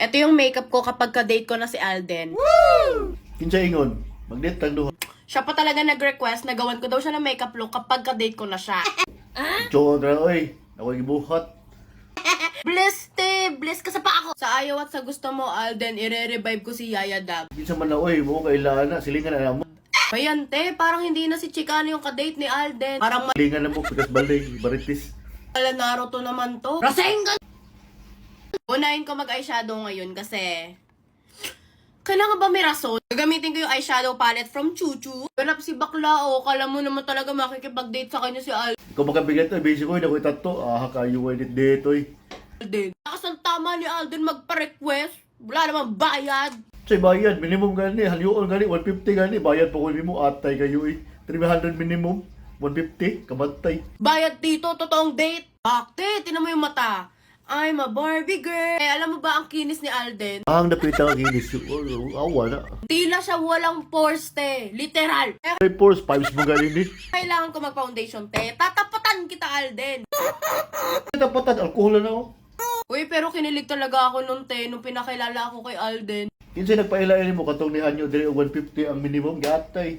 Ito yung makeup ko kapag ka-date ko na si Alden. Kinsa ingon, magdit tang duha. Siya pa talaga nag-request na gawan ko daw siya ng makeup look kapag ka-date ko na siya. Chod ra oy, ako gibuhat. Bliss, te! Bliss ka sa pa ako! Sa ayaw at sa gusto mo, Alden, ire-revive ko si Yaya Dab. Kinsa man na oy, mo kailangan na silingan na mo. Mayan, te, parang hindi na si Chicano yung ka-date ni Alden. Parang Silingan na mo pikas balay, baritis. Wala Naruto naman to. Rasengan! Unahin ko mag-eyeshadow ngayon kasi... Kailangan ba may rason? Gagamitin ko yung eyeshadow palette from Chuchu. Ganap si bakla o kala mo naman talaga makikipag-date sa kanya si Ikaw makabigat oy, basic oy, nakoy tato. Ah, kayo oy dit dito oy. Alden. Lakas ang tama ni Alden magpa-request. Wala namang bayad. Say bayad, minimum gani, halyoon gani, 150 gani, bayad pa ko mo atay kayo eh. 300 minimum, 150, kamatay. Bayad dito, totoong date. Bakte, tinan mo yung mata. I'm a Barbie girl. Eh, alam mo ba ang kinis ni Alden? Ang napita ka ginis, oh, awa na. Tila siya walang pores, te. Literal. Eh, Ay, force, fives mo gani ni. kailangan ko mag-foundation, te. Tatapatan kita, Alden. Tapatan, alkohol na ako. Uy, pero kinilig talaga ako nung te, nung pinakilala ako kay Alden. Kinsa nagpailayan mo katong ni Hanyo dire 150 ang minimum gatay.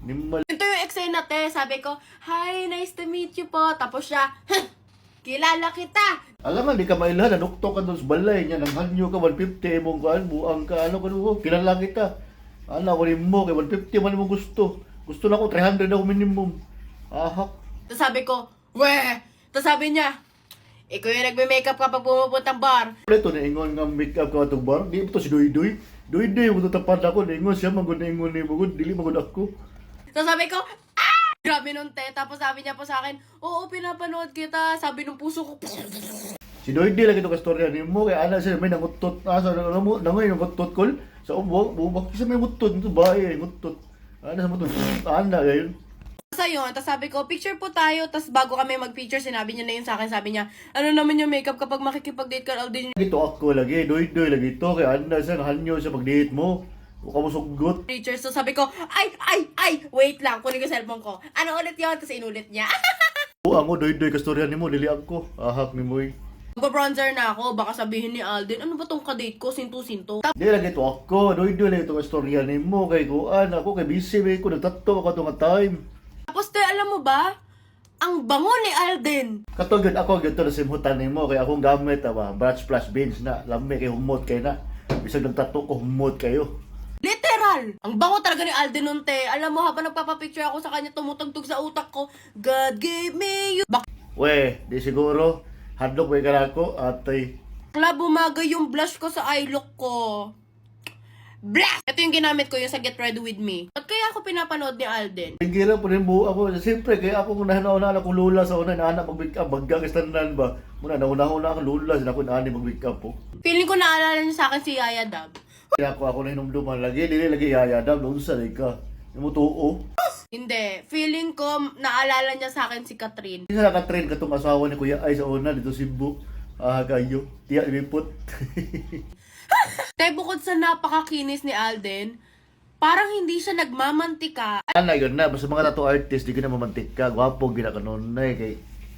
Nimal. Ito yung eksena, te. Sabi ko, Hi, nice to meet you po. Tapos siya, "Huh, kilala kita. Alam nga, di ka mailahan, nanukto ka doon sa balay niya, nang Hanyo ka 150 mong kaan, buang ka, ano ka no, kilala kita. Ano ko rin mo, kay 150 man mo gusto. Gusto na ko 300 ako minimum. Ahak. Tapos sabi ko, weh. Tapos sabi niya, ikaw yung nagme-makeup kapag pumupuntang bar. Preto na ingon nga make up ka itong bar. Di ito si Doy Doy. Doy Doy, mo tapat ako. Ingon siya, magod na ingon ni Bugod. Dili magod ako. Tapos sabi ko! Grabe nun, te. Tapos sabi niya po sa akin, oo, pinapanood kita. Sabi nung puso ko, Si Doy Doy lagi ito kastorya ni mo. Kaya ana siya may nangutot. Asa na mo, nangoy nangutot kol. Sa ubo, bubak. Isa may ngutot. Ito bahay, ngutot. Ana sa to. Ana, gayon. Sa yun, tapos sabi ko, picture po tayo. Tapos bago kami mag-picture, sinabi niya na yun sa akin. Sabi niya, ano naman yung makeup kapag makikipag-date ka, Alden, Ito ako lagi. Doy Doy lagi ito. Kaya ana siya, hanyo siya pag-date mo. Ka mo sugot. picture. So sabi ko, ay, ay, ay, wait lang, kunin ko cellphone ko. Ano ulit yun? Tapos inulit niya. Buang mo, Doy Doy kastorya ni mo. Dili ako. Ahak ni mo eh. Mag-bronzer na ako, baka sabihin ni Alden, ano ba tong kadate ko, sinto-sinto. Di lagi ito ako. Doy Doy lagi ito kastorya ni mo. Kay kuan ako. Kay busy. May ko nagtato ako itong time. Tapos te, alam mo ba? Ang bango ni Alden. Kato gyud ako gyud to na simhutan nimo kay akong gamit aba brush plus beans na lami kay humot kay na. Bisag nagtato ko humot kayo. Literal! Ang bango talaga ni Alden nun, te. Alam mo, habang nagpapapicture ako sa kanya, tumutugtog sa utak ko, God gave me you. We, di siguro hadlok way kanako atay. Bakla, bumagay yung blush ko sa eye look ko. Blush! Ito yung ginamit ko, yung sa Get Ready With Me. At kaya ako pinapanood ni Alden? Gira po rin buo ako. Siyempre, kaya ako kung nahanao na akong lula sa una, na anak mag-wake up, bagga ka standan ba? Muna, nauna-una akong lula, na ani mag-wake up po. Feeling ko naalala niya sa akin si Yaya Dab. Kaya ako ako na hinumduman lagi, dili lagi yaya daw, noon sa ka. Yung tuo. Hindi. Feeling ko, naalala niya sa akin si Catherine. Hindi sa nakatrain katong asawa ni Kuya Ay sa una, dito Cebu. Ah, kayo. Tiya, imipot. Te, bukod sa napakakinis ni Alden, parang hindi siya nagmamantika. Ana yun na, basta mga tattoo artist, di ka na mamantik ka. Gwapo, ginakanunay. Kay,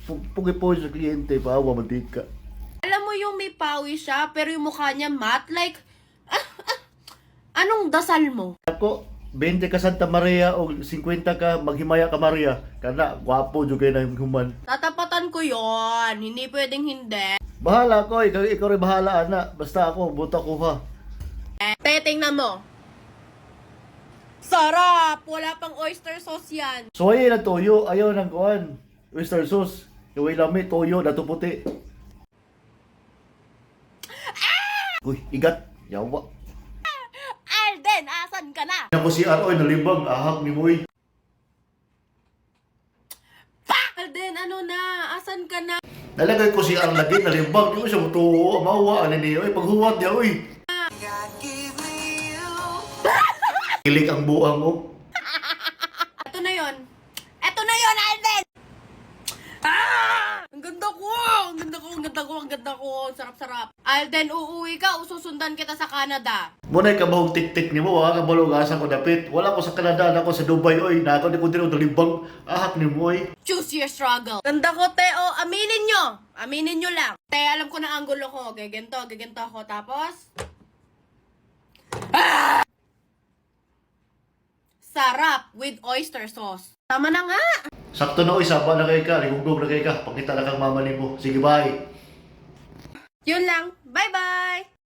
pugi po sa kliyente, paawa, mantik ka. Alam mo yung may pawi siya, pero yung mukha niya matte, like, anong dasal mo? Ako, 20 ka Santa Maria o 50 ka maghimaya ka Maria. Kana, gwapo, juga na human. Tatapatan ko yon hindi pwedeng hindi. Bahala ko, ikaw, ikaw rin bahala, ana. Basta ako, buta ko ha. Eh, tingnan mo. Sarap! Wala pang oyster sauce yan. So, ayun na toyo, ayaw ng kuhan. Oyster sauce. Iway lami, toyo, dato puti. Uy, igat. Yawa. Asan ka na? Yan ko si Aroy, nalibang, ahak ni Moy. Alden, ano na? Asan ka na? Nalagay ko si Ar lagi, nalibang. Di ko siya mutuo, mawa, ano niya. Uy, paghuwat niya, uy. Kilig ang buang mo. Ito na yon. Ito na yon, Alden! Ah! Ang ganda ko! Ang ang ganda ko, ang ganda ko, ang ganda ko, ang sarap-sarap. I'll then uuwi ka, ususundan kita sa Canada. Munay ka bahong tik-tik ni mo, ha? Kabalugasan ko dapit. Wala ko sa Canada, na ako sa Dubai, oy. Na ako di ko din libang. Ahak ni mo, oy. Choose your struggle. Ganda ko, te. O, aminin nyo. Aminin nyo lang. Te, alam ko na ang gulo ko. Gaganto, gaganto ako. Tapos... Ah! Sarap with oyster sauce. Tama na nga. Sakto na, oy. Saba na kay ka. Ligugdog na kay ka. Pakita na kang mama mo. Sige, bye. Yun lang. Bye-bye!